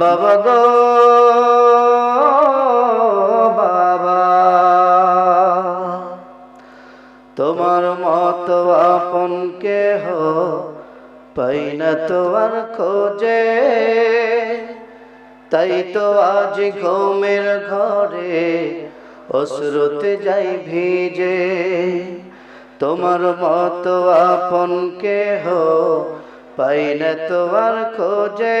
বাবা গো, বাবা। তোমার মতো আপন কেহ পাই না তোমার খোঁজে। তাই তো আজ ঘুমের ঘরে অশ্রুতে যাই ভিজে। তোমার মতো আপন কেহ পাই না তোমার খোঁজে।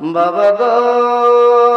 বাবা গো।